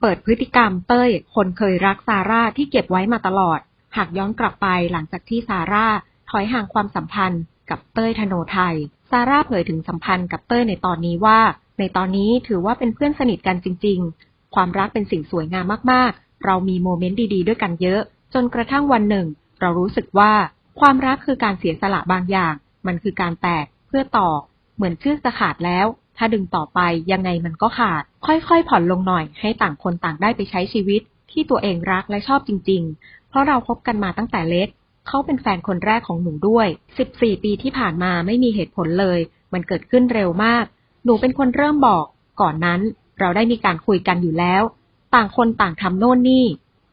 เปิดพฤติกรรมเต้ย คนเคยรักซาร่าที่เก็บไว้มาตลอด หากย้อนกลับไปหลังจากที่ซาร่าถอยห่างความสัมพันธ์กับเต้ยธโนไทย ซาร่าเผยถึงสัมพันธ์กับเต้ยในตอนนี้ว่า ในตอนนี้ถือว่าเป็นเพื่อนสนิทกันจริง ๆ ความรักเป็นสิ่งสวยงามมากๆ เรามีโมเมนต์ดีๆ ด้วยกันเยอะ จนกระทั่งวันหนึ่ง เรารู้สึกว่า ความรักคือการเสียสละบางอย่าง มันคือการแตกเพื่อต่อ เหมือนเชือกจะขาดแล้ว ถ้าดึงต่อไปยังไงมันก็ขาด ค่อยๆ ผ่อนลงหน่อย ให้ต่างคนต่างได้ไปใช้ชีวิต ที่ตัวเองรักและชอบจริง ๆ เพราะเราคบกันมาตั้งแต่เล็ก เขาเป็นแฟนคนแรกของหนูด้วย 14 ปีที่ผ่านมาไม่มีเหตุผลเลย มันเกิดขึ้นเร็วมาก หนูเป็นคนเริ่มบอก ก่อนนั้น เราได้มีการคุยกันอยู่แล้ว ต่างคนต่างทำโน่นนี่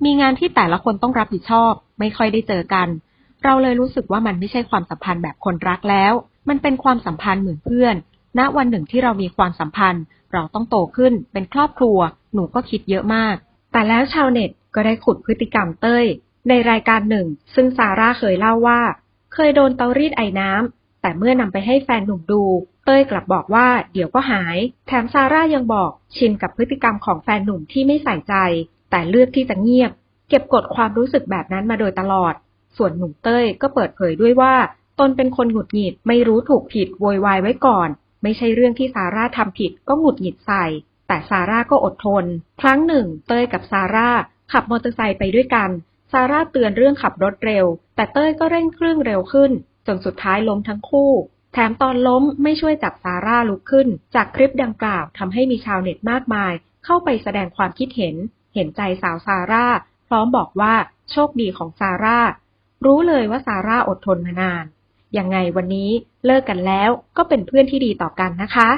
มีงานที่แต่ละคนต้องรับผิดชอบ ไม่ค่อยได้เจอกัน เราเลยรู้สึกว่ามันไม่ใช่ความสัมพันธ์แบบคนรักแล้ว มันเป็นความสัมพันธ์เหมือนเพื่อน ณวันหนึ่งที่เรามีความสัมพันธ์ เราต้องโตขึ้นเป็นครอบครัว หนูก็คิดเยอะมาก แต่แล้วชาวเน็ตก็ได้ขุดพฤติกรรมเต้ย ในรายการหนึ่ง ซึ่งซาร่าเคยเล่าว่า เคยโดนเตารีดไอ้น้ำแต่เมื่อนำไปให้แฟนหนุ่มดู เต้ยกลับบอกว่าเดี๋ยวก็หาย แถมซาร่ายังบอกชินกับพฤติกรรมของแฟนหนุ่มที่ไม่ใส่ใจ แต่เลือกที่จะเงียบ เก็บกดความรู้สึกแบบนั้นมาโดยตลอด ส่วนหนุ่มเต้ยก็เปิดเผยด้วยว่า ตนเป็นคนหงุดหงิดไม่รู้ถูกผิดโวยวายไว้ก่อน ไม่ใช่เรื่องที่ซาร่าทำผิดก็หงุดหงิดใส่ แต่ซาร่าก็อดทน ครั้งหนึ่ง เต้ยกับซาร่าขับมอเตอร์ไซค์ไปด้วยกัน ซาร่าเตือนเรื่องขับรถเร็ว แต่เต้ยก็เร่งเครื่องเร็วขึ้น จนสุดท้ายล้มทั้งคู่ แถมตอนล้มไม่ช่วยจับซาร่าลุกขึ้น จากคลิปดังกล่าวทำให้มีชาวเน็ตมากมาย เข้าไปแสดงความคิดเห็น เห็นใจสาวซาร่า พร้อมบอกว่าโชคดีของซาร่า รู้เลยว่าซาร่าอดทนมานาน ยังไงวันนี้เลิกกันแล้วก็เป็นเพื่อนที่ดีต่อกันนะคะ